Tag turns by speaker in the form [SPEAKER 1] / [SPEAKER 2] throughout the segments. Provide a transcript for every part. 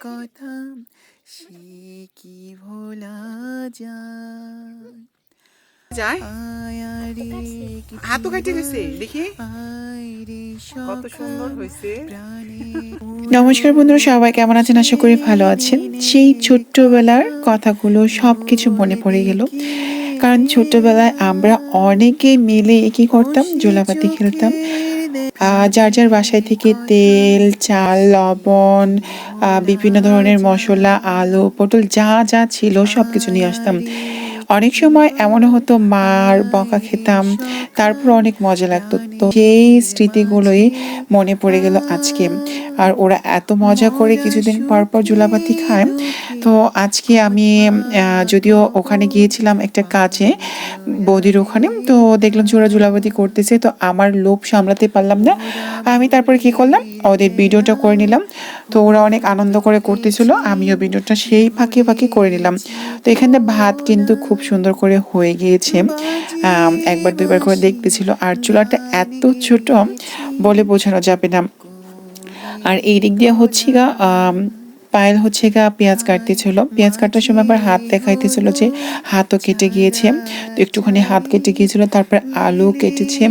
[SPEAKER 1] কথা সে কি ভোলা যায়
[SPEAKER 2] নমস্কার বন্ধুরা সবাই কেমন আছেন? আশা করি ভালো আছেন। সেই ছোট্টবেলার কথাগুলো সব কিছু মনে পড়ে গেল। কারণ ছোটবেলায় আমরা অনেকে মিলে কি করতাম জোলাপাতি খেলতাম। যার যার বাসায় থেকে তেল, চাল, লবণ বিভিন্ন ধরনের মশলা, আলু, পটল যা যা ছিল সব কিছু নিয়ে আসতাম। অনেক সময় এমন হতো, মার, বকা খেতাম। তারপর অনেক মজা লাগতো। তো সেই স্মৃতিগুলোই মনে পড়ে গেল আজকে। আর ওরা এত মজা করে কিছুদিন পর পর জুলাপাতি খায়। তো আজকে আমি যদিও ওখানে গিয়েছিলাম একটা কাজে, বৌদির ওখানে, তো দেখলাম যে ওরা জুলাপাতি করতেছে, তো আমার লোভ সামলাতে পারলাম না। আমি তারপরে কি করলাম? ওদের ভিডিওটা করে নিলাম। তো ওরা অনেক আনন্দ করে করতেছিল, আমিও ভিডিওটা সেই ফাঁকে ফাঁকে করে নিলাম। তো এখানে ভাত কিন্তু খুব সুন্দর করে হয়ে গিয়েছে। একবার, দুইবার করে দেখতেছিল। আর চুলাটা এত ছোট বলে বোঝানো যাবে না। আর এই দিক দিয়ে হচ্ছে গা পায়েল হচ্ছে গা পেঁয়াজ কাটতেছিল। পেঁয়াজ কাটার সময় আবার হাত দেখাইতেছিল যে হাতও কেটে গিয়েছে। তো একটুখানি হাত কেটে গিয়েছিল, তারপর আলু কেটেছে।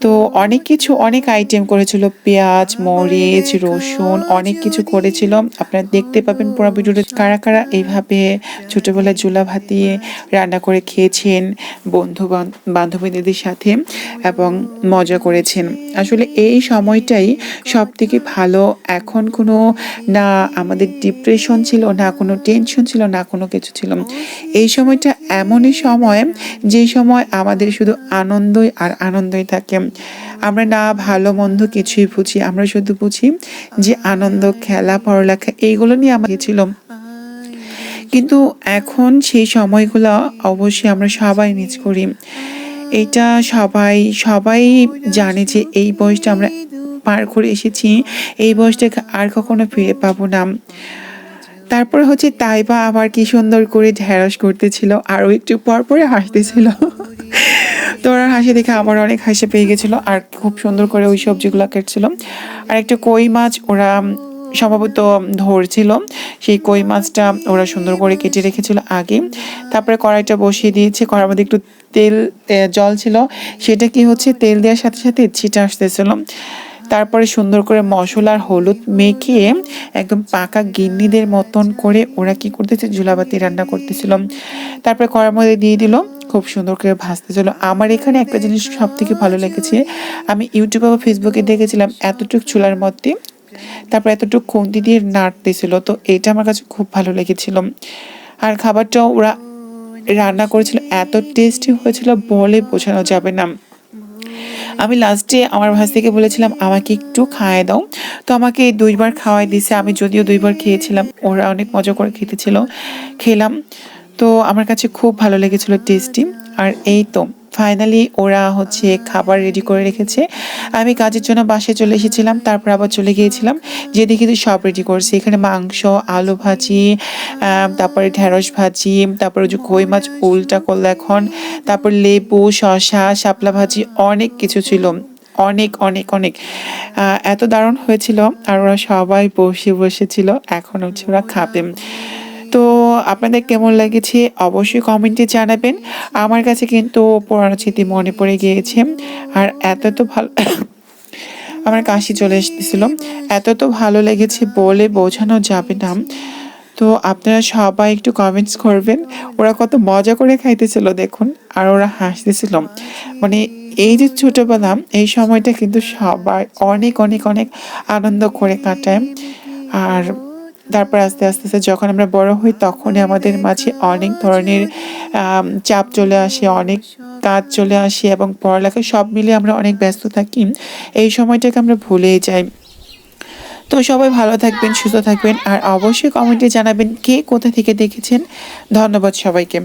[SPEAKER 2] তো অনেক কিছু, অনেক আইটেম করেছিল, পেঁয়াজ, মরিচ, রসুন, অনেক কিছু করেছিল। আপনারা দেখতে পাবেন পুরো ভিডিওটা। কারা কারা এইভাবে ছোটোবেলায় জুলা ভাতিয়ে রান্না করে খেয়েছেন বন্ধু বান- বান্ধবীদের সাথে এবং মজা করেছেন। আসলে এই সময়টাই সব থেকে ভালো। এখন কোনো না আমাদের ডিপ্রেশন ছিল, না কোনো টেনশন ছিল, না কোনো কিছু ছিল। এই সময়টা এমনই সময়, যে সময় আমাদের শুধু আনন্দই আর আনন্দই থাকে। আমরা না ভালো, মন্দ কিছুই বুঝি, আমরা শুধু বুঝি যে আনন্দ, খেলা, পড়ালেখা, এইগুলো নিয়ে আমার ছিল। কিন্তু এখন সেই সময়গুলো অবশ্যই আমরা সবাই মিস করি। এটা সবাই সবাই জানে যে এই বয়সটা আমরা পার করে এসেছি, এই বয়সটাকে আর কখনো ফিরে পাবো না। তারপরে হচ্ছে তাইবা আবার কি সুন্দর করে ঢেঁড়স করতেছিল, আরও একটু পর পরে হাসতেছিল। ওরা হাসি দেখে আবার অনেক হাসি পেয়ে গেছিল আর খুব সুন্দর করে ওই সবজিগুলো কাটছিল। আর একটা কই মাছ ওরা সম্ভবত ধরছিল। সেই কই মাছটা ওরা সুন্দর করে কেটে রেখেছিল আগে। তারপরে কড়াইটা বসিয়ে দিয়েছে, কড়াইয়ের মধ্যে একটু তেল জল ছিল। সেটা কি হচ্ছে? তেল দেওয়ার সাথে সাথে ছিটে আসতেছিল। তারপরে সুন্দর করে মশলা আর হলুদ মেখে একদম পাকা গিন্নিদের মতন করে ওরা কি করতেছে? ঝুলাবাতি রান্না করতেছিল। তারপরে কড়ার মধ্যে দিয়ে দিল। খুব সুন্দর করে ভাজতেছিল আমার এখানে একটা জিনিস সব থেকে ভালো লেগেছে, আমি ইউটিউবে বা ফেসবুকে দেখেছিলাম এতটুকু চুলার মধ্যে, তারপর এতটুকু খুন্তি দিয়ে নাড়তেছিল, তো এটা আমার কাছে খুব ভালো লেগেছিল। আর খাবারটাও ওরা রান্না করেছিল, এত টেস্টি হয়েছিল বলে বোঝানো যাবে না। আমি লাস্টে আমার ভাই থেকে বলেছিলাম, আমাকে একটু খাওয়াই দাও। তো আমাকে দুইবার খাওয়াই দিছে, আমি যদিও দুইবার খেয়েছিলাম, ওরা অনেক মজা করে খেতেছিল। খেলাম। তো আমার কাছে খুব ভালো লেগেছিল টেস্টি আর এই তো ফাইনালি ওরা হচ্ছে খাবার রেডি করে রেখেছে। আমি কাজের জন্য বাসায় চলে এসেছিলাম, তারপর আবার চলে গিয়েছিলাম। যে দেখি তো সব রেডি করছে, এখানে মাংস, আলু ভাজি তারপরে ঢেঁড়স ভাজি, তারপরে যে কই মাছ, উল্টা করল এখন। তারপর লেবু, শসা, শাপলা ভাজি, অনেক কিছু ছিল। অনেক অনেক অনেক। এত দারুণ হয়েছিল। আর ওরা সবাই বসে বসেছিল এখন হচ্ছে ওরা খাবে। তো আপনাদের কেমন লেগেছে অবশ্যই কমেন্টে জানাবেন। আমার কাছে কিন্তু পুরানো স্মৃতি মনে পড়ে গিয়েছে। আর এত তো ভালো, আমার কাশি চলে এসেছিল। এত তো ভালো লেগেছে বলে বোঝানো যাবে না। তো আপনারা সবাই একটু কমেন্টস করবেন। ওরা কত মজা করে খাইতেছিল, দেখুন। আর ওরা হাসতেছিল। মানে এই যে ছোটোবেলা, এই সময়টা কিন্তু সবাই অনেক অনেক অনেক আনন্দ করে কাটায়। আর তারপর আস্তে আস্তে আস্তে যখন আমরা বড় হই, তখনই আমাদের মাঝে অনেক ধরনের চাপ চলে আসে, অনেক কাজ চলে আসে এবং পড়ালেখা সব মিলে আমরা অনেক ব্যস্ত থাকি। এই সময়টাকে আমরা ভুলেই যাই। তো সবাই ভালো থাকবেন, সুস্থ থাকবেন আর অবশ্যই কমেন্টে জানাবেন কে কোথা থেকে দেখেছেন। ধন্যবাদ সবাইকে।